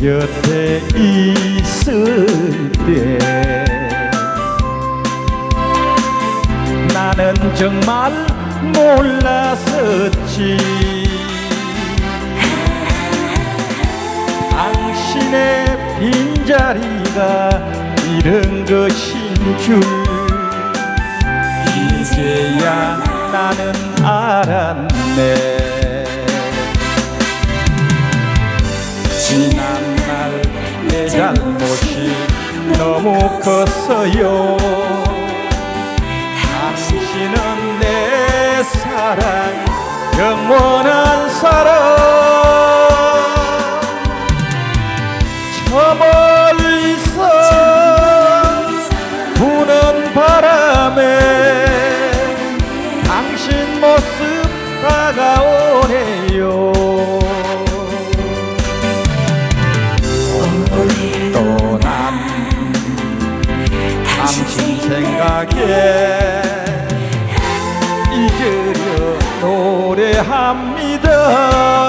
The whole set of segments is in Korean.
내 곁에 있을 때 나는 정말 몰랐었지. 당신의 빈자리가 이런 것인 줄 이제야 나는 알았네. 내 잘못이 너무 컸어요. 당신은 내 사랑 영원 노래합니다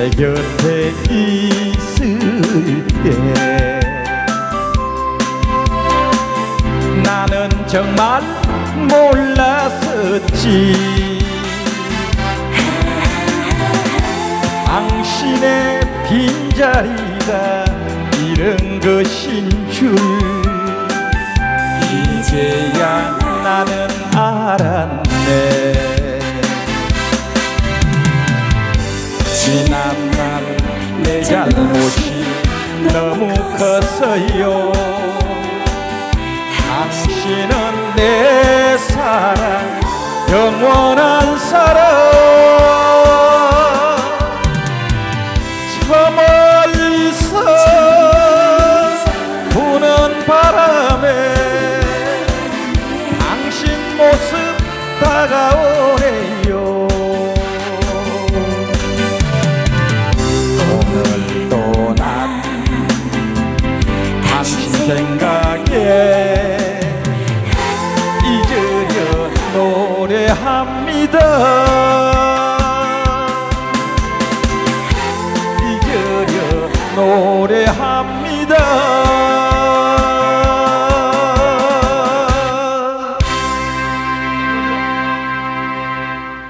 내 곁에 있을 때 나는 정말 몰랐었지. 당신의 빈자리가 이런 것인 줄 잘못이 너무 컸어요. 당신은 내 사랑 영원한 사랑. 저멀 잊으려 노래합니다